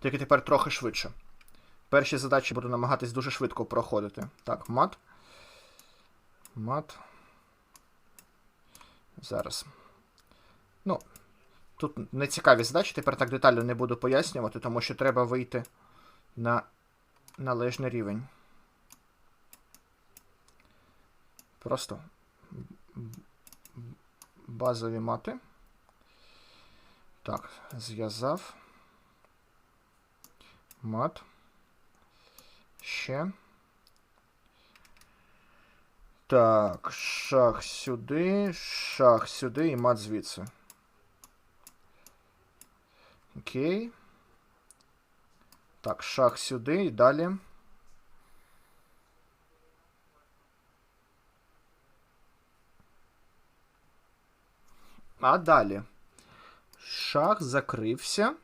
Тільки тепер трохи швидше. Перші задачі буду намагатись дуже швидко проходити. Так, мат. Мат. Зараз. Ну, тут не цікаві задачі, тепер так детально не буду пояснювати, тому що треба вийти на належний рівень. Просто базові мати. Так, зв'язав. Мат. Ще. Так, шах сюди, шах сюди і мат звідси. Окей. Так, шах сюди і далі. А далі. Шах закрився.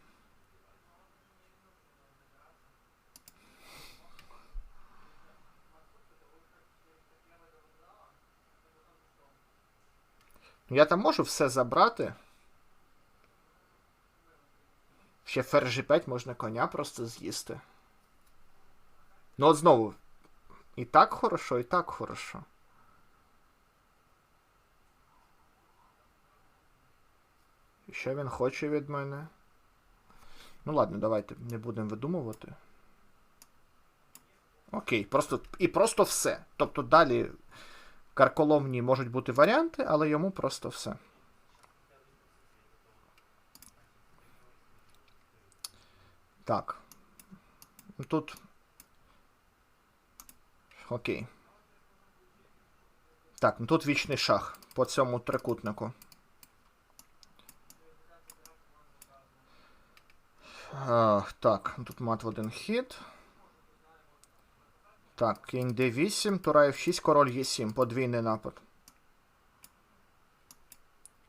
Я там можу все забрати. Ще ферзь G5 можна коня просто з'їсти. Ну от знову. І так хорошо, і так хорошо. І що він хоче від мене? Ну ладно, давайте не будемо видумувати. Окей, просто і просто все. Тобто далі карколомні можуть бути варіанти, але йому просто все. Так. Тут. Окей. Так, ну тут вічний шах по цьому трикутнику. А, так, ну тут мат в один хід. Так, кінь d8, тура f6, король e7, подвійний напад.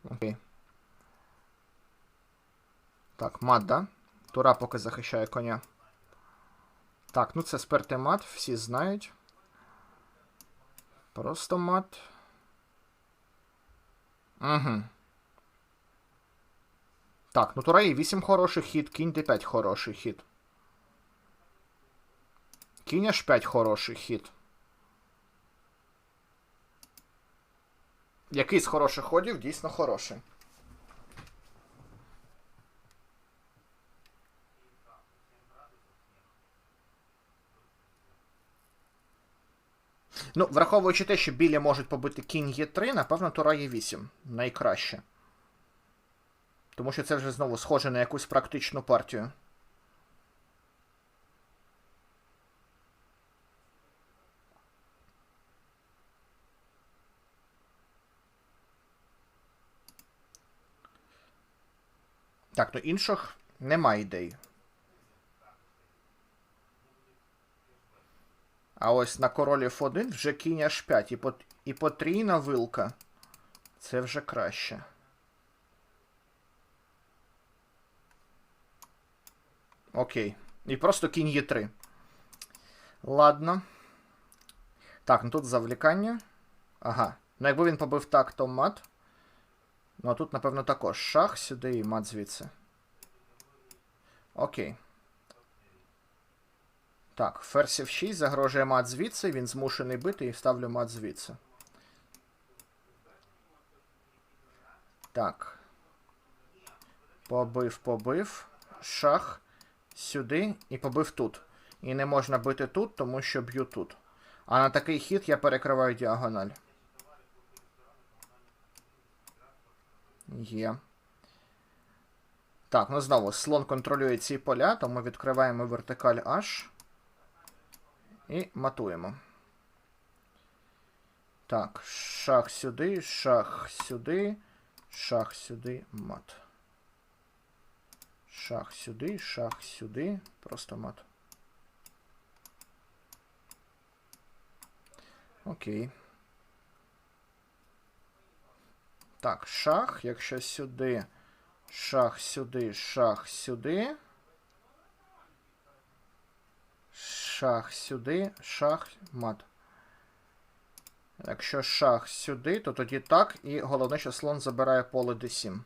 Окей. Так, мат, да? Тура поки захищає коня. Так, ну це спертий мат, всі знають. Просто мат. Угу. Так, ну тура e8 хороший хід, кінь d5 хороший хід. Кінь h5 хороший хід. Який з хороших ходів дійсно хороший. Ну, враховуючи те, що білі можуть побити кінь Е3, напевно, тура Е8 найкраще. Тому що це вже знову схоже на якусь практичну партію. Так, ну інших нема ідей. А ось на король F1 вже кінь H5 і, пот... і потрійна вилка. Це вже краще. Окей. І просто кінь Е3. Ладно. Так, ну тут завлікання. Ага. Ну якби він побив так, то мат. Ну а тут, напевно, також шах сюди і мат звідси. Окей. Так, ферзь F6 загрожує мат звідси, він змушений бити і ставлю мат звідси. Так. Побив, побив. Шах. Сюди і побив тут. І не можна бити тут, тому що б'ю тут. А на такий хід я перекриваю діагональ. Є. Так, ну знову слон контролює ці поля, тому відкриваємо вертикаль H. І матуємо. Так, шах сюди, шах сюди, шах сюди, мат. Шах сюди, шах сюди. Просто мат. Окей. Так, шах, якщо сюди, шах сюди, шах сюди. Шах сюди, шах, мат. Якщо шах сюди, то тоді так. І головне, що слон забирає поле d7.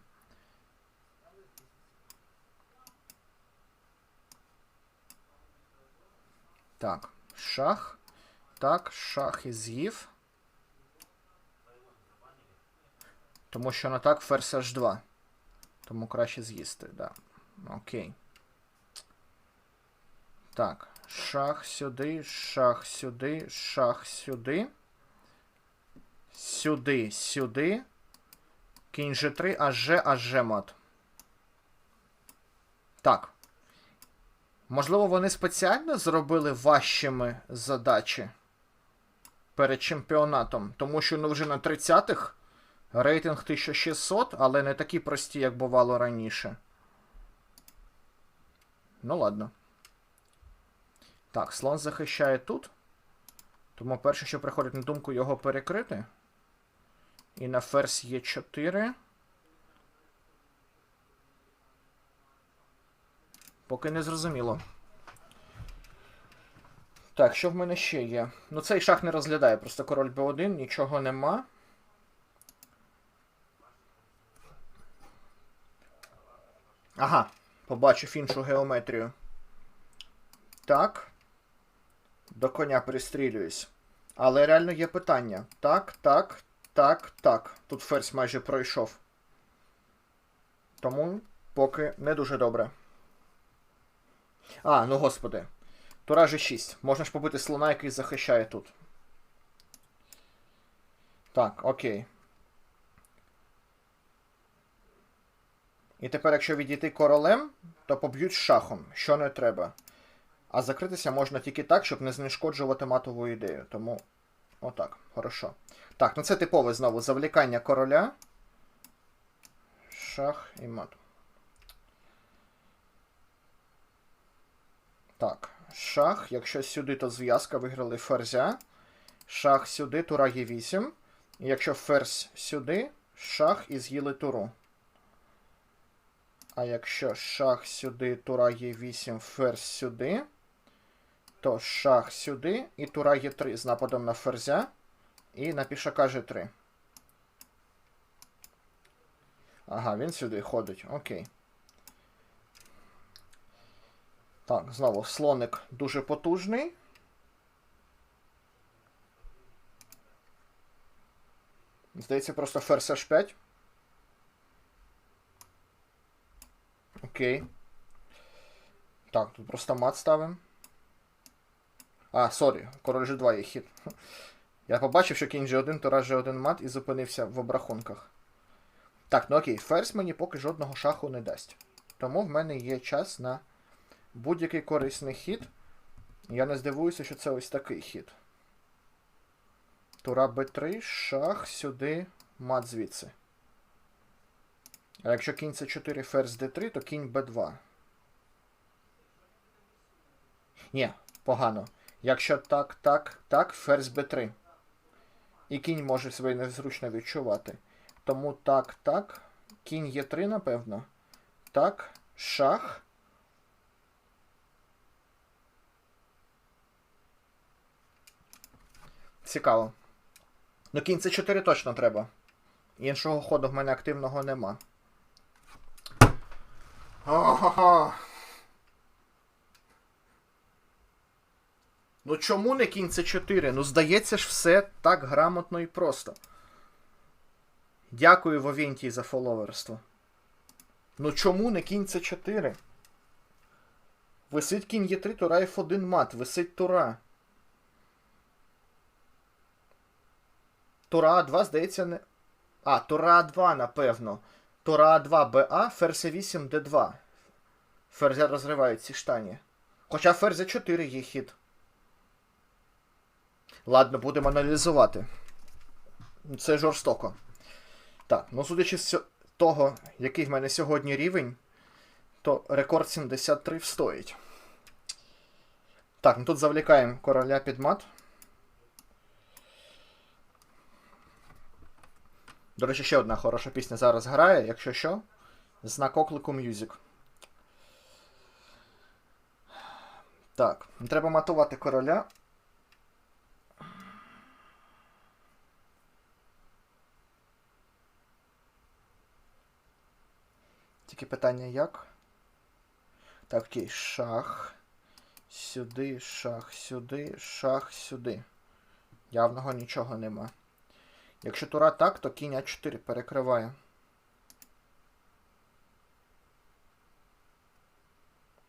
Так, шах. Так, шах і з'їв. Тому що на так ферзь h2. Тому краще з'їсти, да. Окей. Так. Шах сюди, шах сюди, шах сюди. Сюди, сюди. Кінь G3, аж аж мат. Так. Можливо, вони спеціально зробили важчими задачі перед чемпіонатом. Тому що ну вже на 30-х рейтинг 1600, але не такі прості, як бувало раніше. Ну, ладно. Так, слон захищає тут. Тому перше, що приходить на думку, його перекрити. І на ферзь є 4. Поки не зрозуміло. Так, що в мене ще є? Ну, цей шах не розглядає, просто король b1, нічого нема. Ага, побачив іншу геометрію. Так. До коня пристрілююсь. Але реально є питання. Так, так, так, так. Тут ферзь майже пройшов. Тому поки не дуже добре. А, ну господи. Тура G6. Можна ж побити слона, який захищає тут. Так, окей. І тепер, якщо відійти королем, то поб'ють шахом, що не треба. А закритися можна тільки так, щоб не знешкоджувати матову ідею. Тому. Отак, хорошо. Так, ну це типове знову завлікання короля. Шах і мат. Так, шах. Якщо сюди, то зв'язка виграли ферзя. Шах сюди, тура є 8. І якщо ферзь сюди, шах і з'їли туру. А якщо шах сюди, тура є 8, ферзь сюди, то шах сюди і тура є 3 з нападом на ферзя і на пішака G3. Ага, він сюди ходить. Окей. Так, знову слоник дуже потужний. Здається, просто ферзь H5. Окей. Так, тут просто мат ставимо. А, сорі, король G2 є хід. Я побачив, що кінь G1, то раз G1 мат і зупинився в обрахунках. Так, ну окей, ферзь мені поки жодного шаху не дасть. Тому в мене є час на будь-який корисний хід. Я не здивуюся, що це ось такий хід. Тура Б3, шах, сюди, мат звідси. А якщо кінь С4, ферзь Д3, то кінь Б2. Ні, погано. Якщо так, так, так, ферзь Б3. І кінь може себе незручно відчувати. Тому так, так. Кінь Е3, напевно. Так, шах. Цікаво. Ну, кінь С4 точно треба. Іншого ходу в мене активного нема. Ага. Ну чому не кінь це 4? Ну, здається ж, все так грамотно і просто. Дякую Вовінтій за фоловерство. Ну чому не кінь це 4? Висить кінь Є3, тура F1 мат, висить тура. Тура А2, здається, не. А, тура А2, напевно. Тура А2 БА, ферзь 8 Д2. Ферзя розривають ці штані. Хоча ферзя 4 є хід. Ладно, будемо аналізувати. Це жорстоко. Так, ну судячи з того, який в мене сьогодні рівень, то рекорд 73 встоїть. Так, ну тут завлікаємо короля під мат. До речі, ще одна хороша пісня зараз грає, якщо що. Знак оклику Music. Так, треба матувати короля. Тільки питання як? Так, окей, шах. сюди, шах, сюди, шах, сюди. Явного нічого нема. Якщо тура так, то кінь А4 перекриває.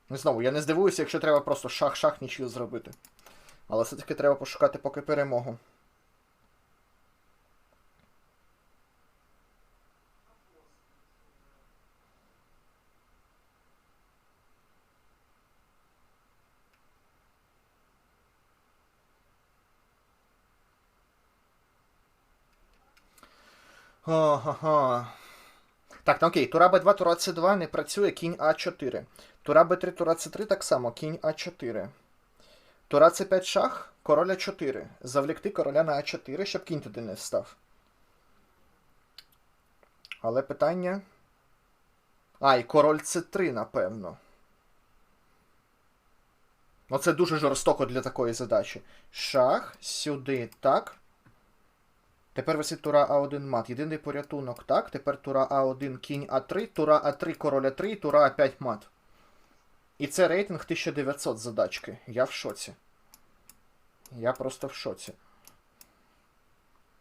Ну, Знову, я не здивуюся, якщо треба просто шах-шах нічию зробити. Але все-таки треба пошукати поки перемогу. Ага. Так, ну окей, тура Б2, тура С2 не працює, кінь А4. Тура Б3, тура С3 так само, кінь А4. Тура С5 шах, король А4. Завлікти короля на А4, щоб кінь туди не став. Але питання. А, і король С3, напевно. Ну, це дуже жорстоко для такої задачі. Шах, сюди, так. Тепер висить тура А1 мат. Єдиний порятунок, так. Тепер тура А1 кінь А3, тура А3, король А3 і тура А5 мат. І це рейтинг 1900 задачки. Я в шоці. Я просто в шоці.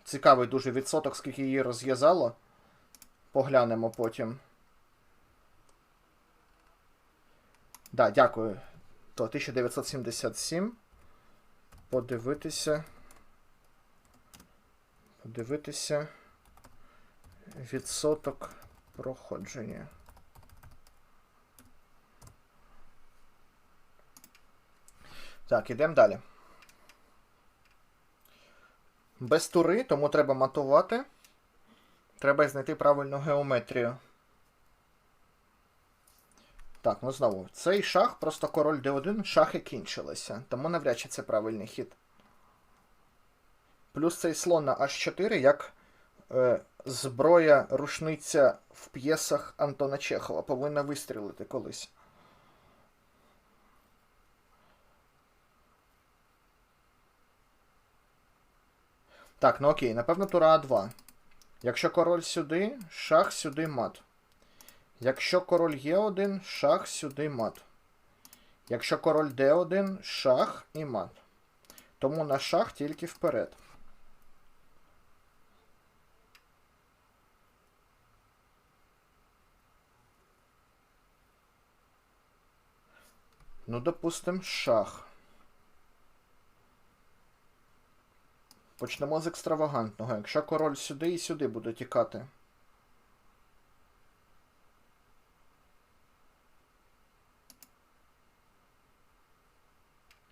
Цікавий дуже відсоток, скільки її розв'язало. Поглянемо потім. Да, дякую. То 1977. Подивитися. Подивитися. Відсоток проходження. Так, ідемо далі. Без тури, тому треба матувати. Треба знайти правильну геометрію. Так, ну знову. Цей шах, просто король d1, шахи кінчилися. Тому навряд чи це правильний хід. Плюс цей слон на H4 як е, зброя рушниця в п'єсах Антона Чехова повинна вистрілити колись. Так, ну окей, напевно, тура А2. Якщо король сюди, шах сюди мат. Якщо король Е1, шах сюди мат. Якщо король Д1, шах і мат. Тому на шах тільки вперед. Ну, допустим, шах. Почнемо з екстравагантного. Якщо король сюди і сюди буде тікати.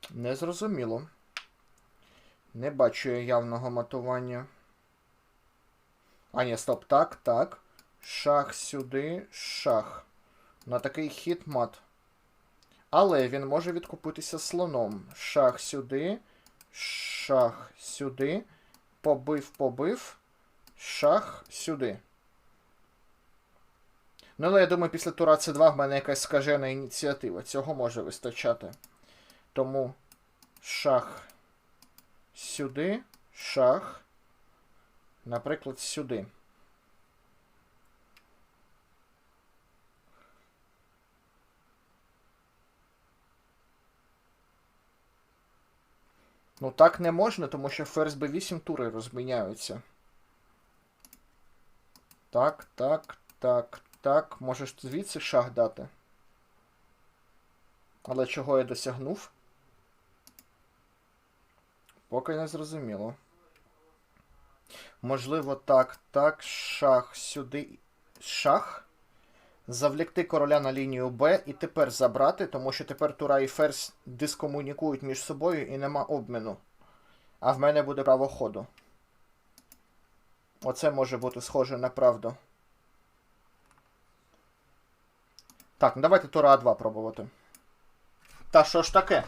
Незрозуміло. Не бачу я явного матування. А, ні, стоп. Так, так. Шах сюди, шах. На такий хід мат. Але він може відкупитися слоном. Шах сюди, шах сюди. Побив, побив. Шах сюди. Ну, але я думаю, після тура С2 в мене якась скажена ініціатива. Цього може вистачати. Тому шах сюди, шах, наприклад, сюди. Ну так не можна, тому що ферзь b8 тури розміняються. Так, так, так, так. Можеш звідси шах дати. Але чого я досягнув? Поки не зрозуміло. Можливо, так, так, шах сюди. Шах. Завлікти короля на лінію Б і тепер забрати, тому що тепер Тура і Ферзь дискомунікують між собою і нема обміну. А в мене буде право ходу. Оце може бути схоже на правду. Так, ну давайте Тура А2 пробувати. Та що ж таке?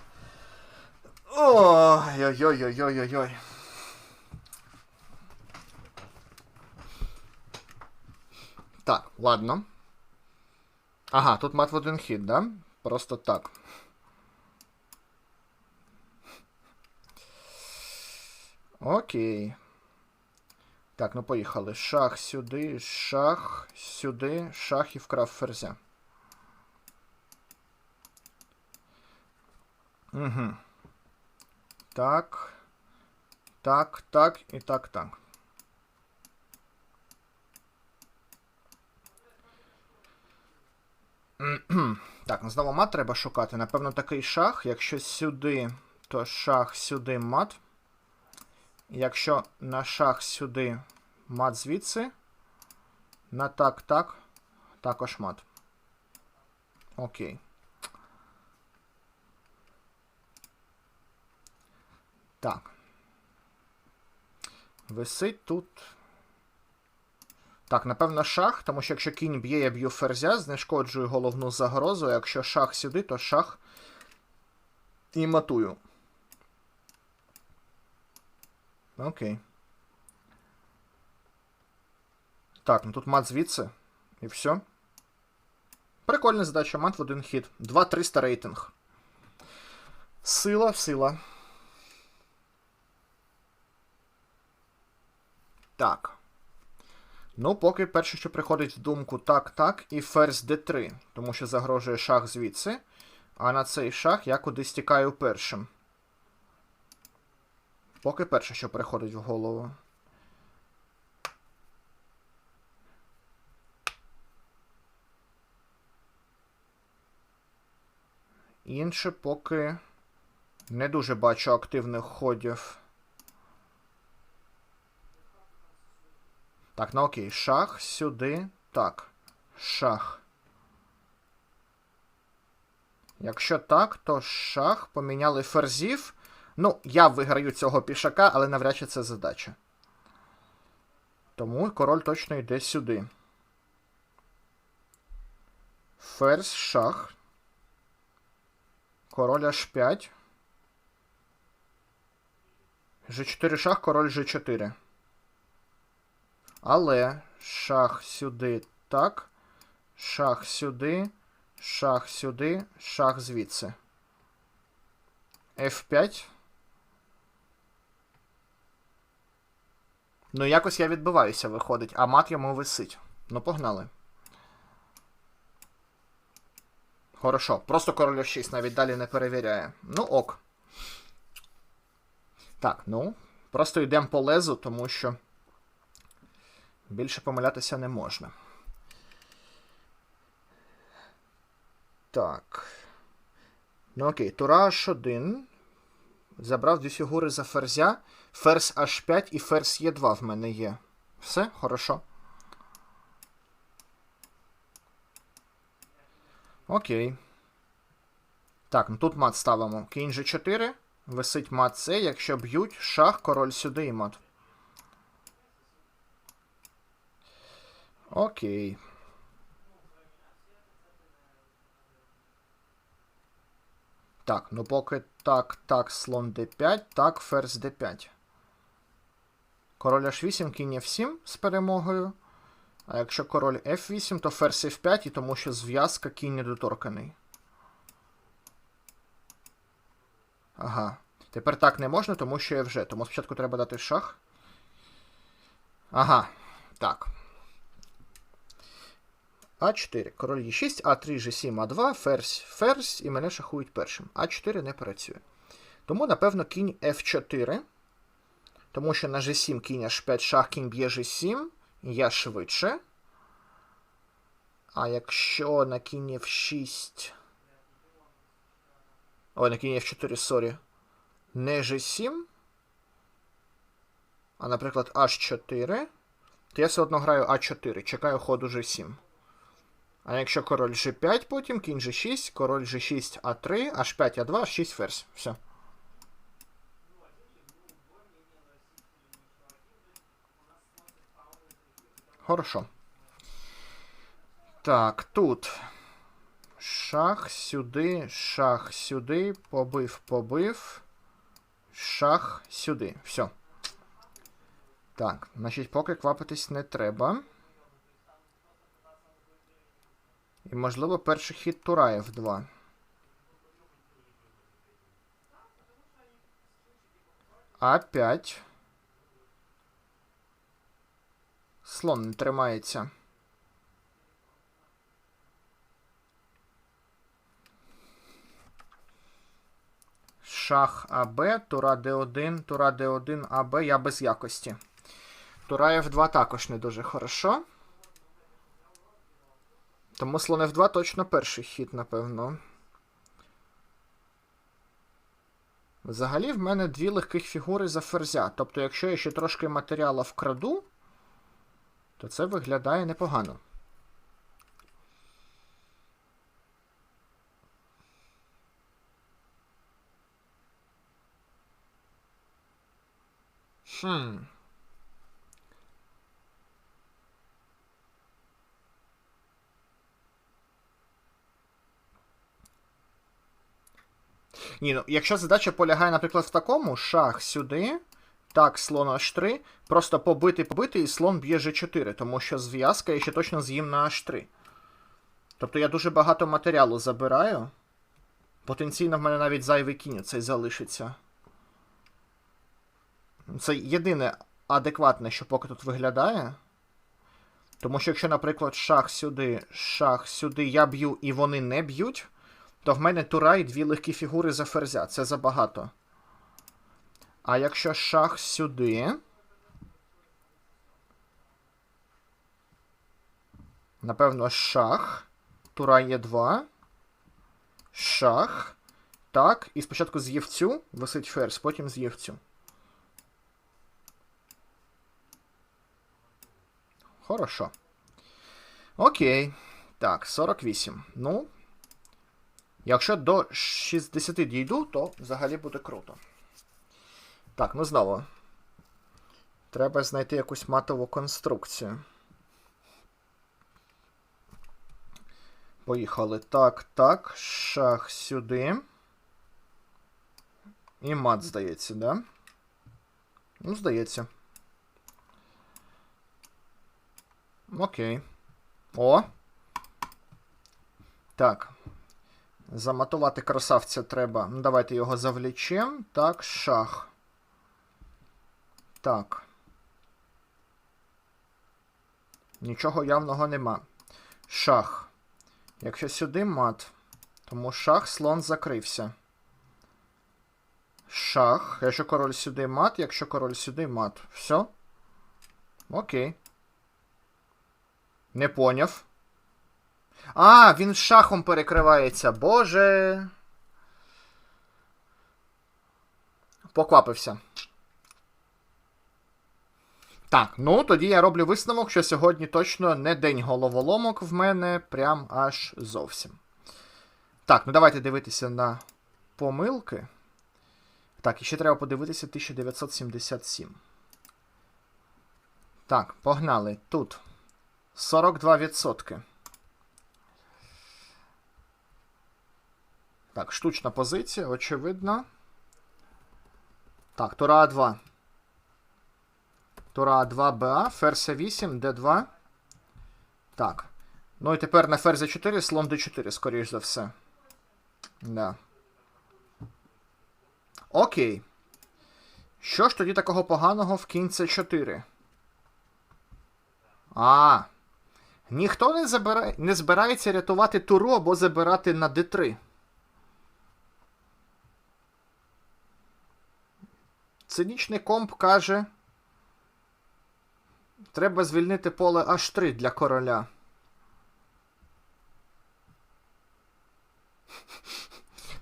Ой-ой-ой-ой-ой-ой. Так, ладно. Ага, тут мат в один хід, да? Просто так. Окей. Так, ну поїхали. Шах сюди, шах сюди, шах і вкрав ферзя. Угу. Так. Так, так і так, так. Так, ну знову мат треба шукати. Напевно, такий шах. Якщо сюди, то шах сюди мат. Якщо на шах сюди мат звідси. На так, так, також мат. Окей. Так. Висить тут. Так, напевно, шах, тому що якщо кінь б'є, я б'ю ферзя, знешкоджую головну загрозу, якщо шах сюди, то шах і матую. Окей. Так, ну тут мат звідси. І все. Прикольна задача, мат в один хід. 2-300 рейтинг. Сила, сила. Так. Ну, поки перше, що приходить в думку, так, так, і ферзь d3, тому що загрожує шах звідси. А на цей шах я кудись тікаю першим. Поки перше, що приходить в голову. Інше поки не дуже бачу активних ходів. Так, ну окей, шах сюди. Так. Шах. Якщо так, то шах поміняли ферзів. Ну, я виграю цього пішака, але навряд чи це задача. Тому король точно йде сюди. Ферзь, шах. Король H5. G4 шах, король G4. Але шах сюди так. Шах сюди. Шах сюди. Шах звідси. F5. Ну, якось я відбиваюся, виходить, а мат йому висить. Ну, погнали. Хорошо. Просто король F6 навіть далі не перевіряє. Ну, ок. Так, ну. Просто йдемо по лезу, тому що. Більше помилятися не можна. Так. Ну окей, Тура H1. Забрав дві фігури за ферзя. Ферзь H5 і ферзь Е2 в мене є. Все, хорошо. Окей. Так, ну тут мат ставимо. Кінь G4. Висить мат С. Якщо б'ють, шах, король сюди і мат. Окей. Так, ну поки так, так, слон d5, так, ферзь d5. Король h8, кінь f7 з перемогою. А якщо король f8, то ферзь f5, і тому що зв'язка кінь недоторканий. Ага. Тепер так не можна, тому що я вже. Тому спочатку треба дати шах. Ага. Так. А4. Король Е6, А3, G7, А2, ферзь, ферзь, і мене шахують першим. А4 не працює. Тому, напевно, кінь F4. Тому що на G7 кінь H5 шах кінь б'є G7, я швидше. А якщо на кінь F6. Ой, на кінь F4, сорі. Не G7. А, наприклад, H4. То я все одно граю А4. Чекаю ходу G7. А якщо король G5, потім кінь G6, король G6, А3, H5, А2, H6 ферзь. Все. Хорошо. Так, тут. Шах сюди, шах сюди, побив, побив. Шах сюди. Все. Так, значить, поки квапитись не треба. І, можливо, перший хід Тураєв 2. А5. Слон не тримається. шах АБ, тура Д1, тура Д1, АБ, я без якості. Тура F2 також не дуже хорошо. Тому слон F2 точно перший хід, напевно. Взагалі в мене дві легких фігури за ферзя. Тобто, якщо я ще трошки матеріалу вкраду, то це виглядає непогано. Хм. Ні, ну якщо задача полягає, наприклад, в такому, шах сюди, так, слон H3, просто побити, побити, і слон б'є G4, тому що зв'язка я ще точно з'їм на H3. Тобто я дуже багато матеріалу забираю. Потенційно в мене навіть зайвий кінь цей залишиться. Це єдине адекватне, що поки тут виглядає. Тому що якщо, наприклад, шах сюди, шах сюди я б'ю і вони не б'ють, то в мене тура і дві легкі фігури за ферзя. Це забагато. А якщо шах сюди. Напевно, шах. Тура є 2. Шах. Так. І спочатку з'їв цю, висить ферзь, потім з'їв цю. Хорошо. Окей. Так, 48. Ну. Якщо до 60 дійду, то взагалі буде круто. Так, ну знову. Треба знайти якусь матову конструкцію. Поїхали. Так, так. Шах сюди. І мат, здається, да? Ну, здається. Окей. О. Так. Заматувати красавця треба. Ну, давайте його завлічем. Так, шах. Так. Нічого явного нема. Шах. Якщо сюди мат, тому шах слон закрився. Шах. Якщо король сюди мат, якщо король сюди мат. Все? Окей. Не поняв. А, він шахом перекривається. Боже. Поквапився. Так, ну тоді я роблю висновок, що сьогодні точно не день головоломок в мене, прям аж зовсім. Так, ну давайте дивитися на помилки. Так, і ще треба подивитися 1977. Так, погнали. Тут 42%. Так, штучна позиція, очевидно. Так, Тура А2. Тура А2 БА, ферзь 8, Д2. Так. Ну і тепер на ферзь 4, слон Д4, скоріш за все. Да. Окей. Що ж тоді такого поганого в кінь С4? А. Ніхто не, забирає, не збирається рятувати туру або забирати на Д3. Цинічний комп каже. Треба звільнити поле H3 для короля.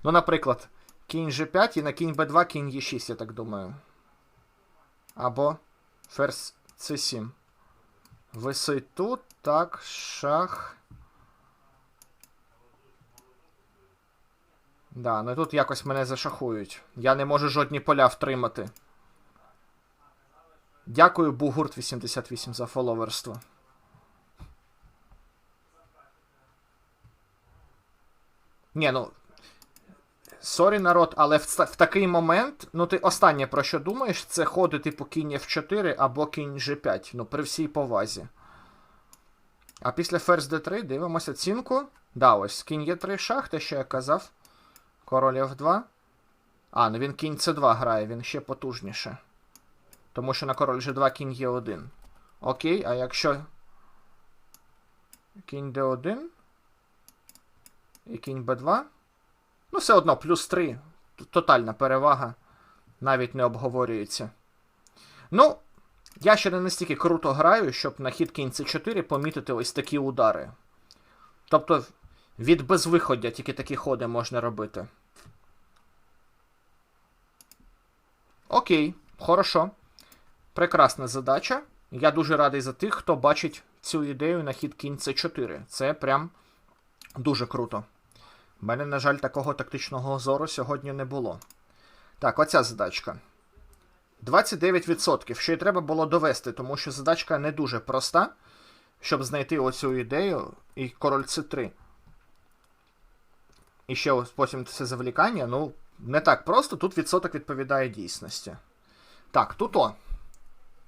Ну, наприклад, кінь G5 і на кінь B2, кінь E6, я так думаю. Або ферзь C7. Висить тут, так, шах. Да, ну тут якось мене зашахують. Я не можу жодні поля втримати. Дякую, Бугурт 88 за фоловерство. Ні, ну. Сорі, народ, але в, в такий момент, ну ти останнє про що думаєш, це ходи типу кінь F4 або кінь G5. Ну, при всій повазі. А після ферзь D3 дивимося оцінку. Да, ось кінь Е3 шах, те, що я казав. Король F2. А, ну він кінь C2 грає, він ще потужніше. Тому що на король G2 кінь Е1. Окей, а якщо. Кінь D1. І кінь B2. Ну, все одно, плюс 3. тотальна перевага. Навіть не обговорюється. Ну, я ще не настільки круто граю, щоб на хід кінь c4 помітити ось такі удари. Тобто, від безвиходя тільки такі ходи можна робити. Окей, хорошо. Прекрасна задача. Я дуже радий за тих, хто бачить цю ідею на хід кінь c4. Це прям дуже круто. У мене, на жаль, такого тактичного зору сьогодні не було. Так, оця задачка. 29%. Що й треба було довести, тому що задачка не дуже проста, щоб знайти оцю ідею і король c3. І ще ось потім це завлікання, ну, не так просто, тут відсоток відповідає дійсності. Так, тут о.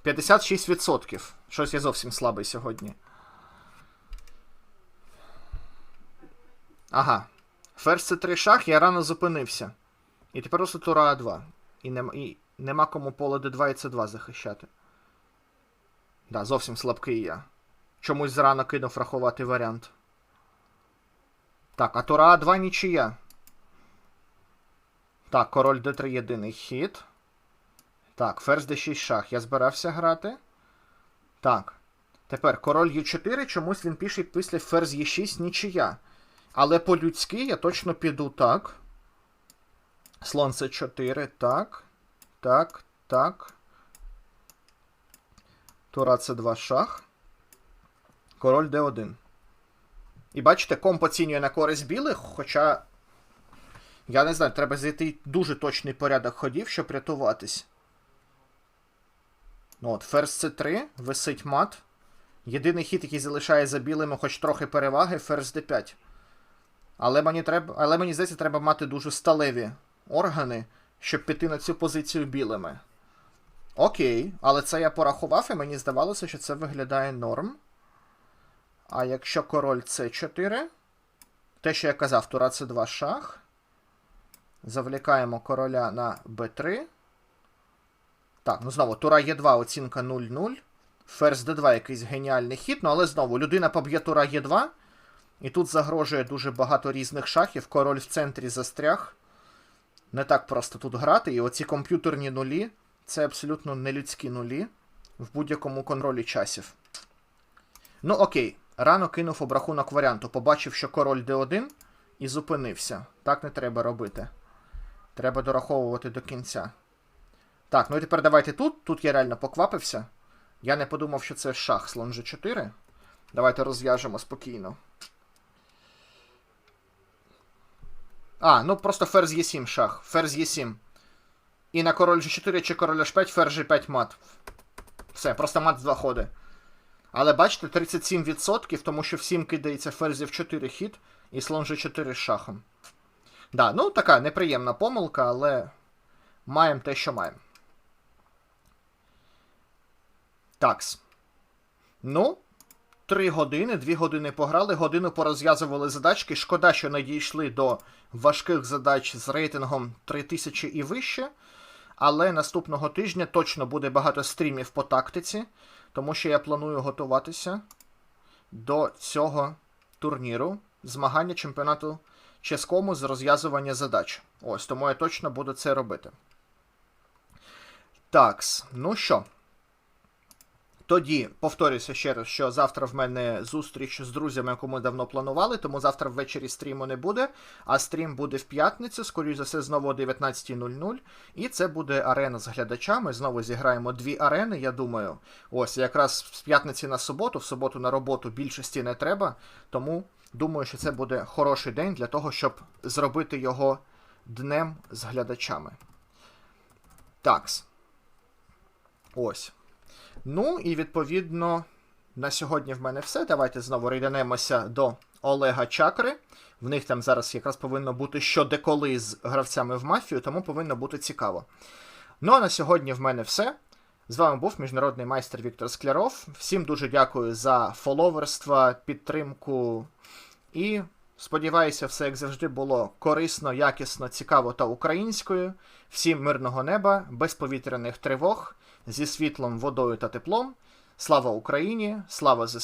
56%. Щось я зовсім слабий сьогодні. Ага. Ферзь c3 шах, я рано зупинився. І тепер просто тура А2. І, нем, і нема кому поле d2 і c2 захищати. Да, зовсім слабкий я. Чомусь зарано кинув рахувати варіант. Так, а тура А2 нічия. Так, король d3 єдиний хід. Так, ферзь d6 шах. Я збирався грати. Так. Тепер король Е4, чомусь він пише після ферзь Е6 нічия. Але по-людськи я точно піду так. Слон С4, так. Так, так. Тура С2 шах. Король Д1. І бачите, комп оцінює на користь білих, хоча. Я не знаю, треба знайти дуже точний порядок ходів, щоб рятуватись. Ну от, ферзь С3, висить мат. Єдиний хід, який залишає за білими хоч трохи переваги, ферзь d5. Але мені треба, але мені здається, треба мати дуже сталеві органи, щоб піти на цю позицію білими. Окей, але це я порахував, і мені здавалося, що це виглядає норм. А якщо король С4, те, що я казав, тура С2 шах. Завлікаємо короля на Б3. Так, ну знову, тура Е2, оцінка 0-0. Ферзь d2 якийсь геніальний хід, ну але знову людина поб'є тура Е2. І тут загрожує дуже багато різних шахів. Король в центрі застряг. Не так просто тут грати. І оці комп'ютерні нулі це абсолютно нелюдські нулі в будь-якому контролі часів. Ну, окей, рано кинув обрахунок варіанту. Побачив, що король d1 і зупинився. Так не треба робити. Треба дораховувати до кінця. Так, ну і тепер давайте тут. Тут я реально поквапився. Я не подумав, що це шах слон G4. Давайте розв'яжемо спокійно. А, ну просто ферзь Е7 шах. Ферзь Е7. І на король G4 чи король H5, ферзь G5 мат. Все, просто мат в два ходи. Але бачите, 37%, тому що всім кидається ферзь F4 хід і слон G4 з шахом. Да, ну така неприємна помилка, але маємо те, що маємо. Такс. Ну, 3 години, 2 години пограли, годину порозв'язували задачки. Шкода, що не дійшли до важких задач з рейтингом 3000 і вище. Але наступного тижня точно буде багато стрімів по тактиці, тому що я планую готуватися до цього турніру змагання чемпіонату ческому з розв'язування задач. Ось, тому я точно буду це робити. Такс, ну що? Тоді повторюся ще раз, що завтра в мене зустріч з друзями, яку ми давно планували, тому завтра ввечері стріму не буде. А стрім буде в п'ятницю, скоріш за все, знову о 19.00. І це буде арена з глядачами. Знову зіграємо дві арени, я думаю. Ось, якраз з п'ятниці на суботу, в суботу на роботу більшості не треба. Тому думаю, що це буде хороший день для того, щоб зробити його днем з глядачами. Такс. Ось. Ну, і відповідно, на сьогодні в мене все. Давайте знову рейденемося до Олега Чакри. В них там зараз якраз повинно бути що деколи з гравцями в мафію, тому повинно бути цікаво. Ну а на сьогодні в мене все. З вами був міжнародний майстер Віктор Скляров. Всім дуже дякую за фоловерство, підтримку. І сподіваюся, все як завжди було корисно, якісно, цікаво та українською. Всім мирного неба, без повітряних тривог зі світлом, водою та теплом. Слава Україні! Слава ЗСУ!